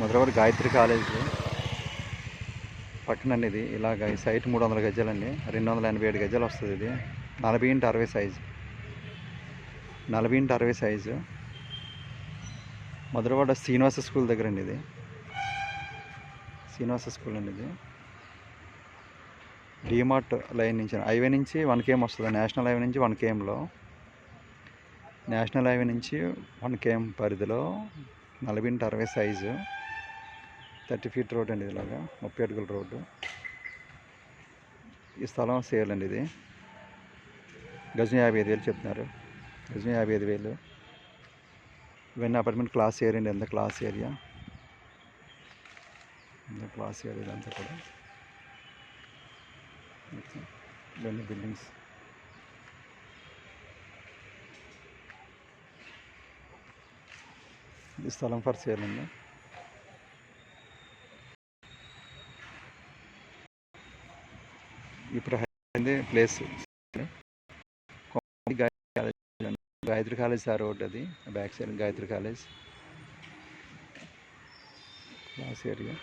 Madhurawada Gayatri college పక్కనండి ఇది. ఇలాగ ఈ సైట్ మూడు వందల గజాలండి. రెండు వందల ఎనభై ఏడు గజాలు వస్తుంది ఇది. నలభై ఇంటి అరవై సైజు. నలభై ఇంటి అరవై సైజు. మధురవాడ శ్రీనివాస స్కూల్ దగ్గర అండి ఇది. శ్రీనివాస స్కూల్ అండి ఇది. డిమార్ట్ లైన్ నుంచి హైవే నుంచి వన్ కేఎం వస్తుంది. నేషనల్ హైవే నుంచి వన్ కేఎంలో. నేషనల్ హైవే నుంచి వన్ కేఎం పరిధిలో నలభై ఇంటి అరవై సైజు. థర్టీ ఫీట్ రోడ్ అండి ఇలాగా ముప్పై అడుగుల రోడ్డు. ఈ స్థలం సేల్ అండి ఇది. గజం యాభై ఐదు వేలు చెప్తున్నారు. గజం యాభై ఐదు వేలు. ఇవన్నీ అపార్ట్మెంట్ క్లాస్ ఏరియా అండి ఎంత క్లాస్ ఏరియా ఎంత క్లాస్ ఏరియా ఇదంతా కూడా. ఇవన్నీ బిల్డింగ్స్ ఈ స్థలం ఫర్ సేల్ అండి. ఇప్పుడు అయింది place. Gayatri college sir road అది back side Gayatri college. Class area.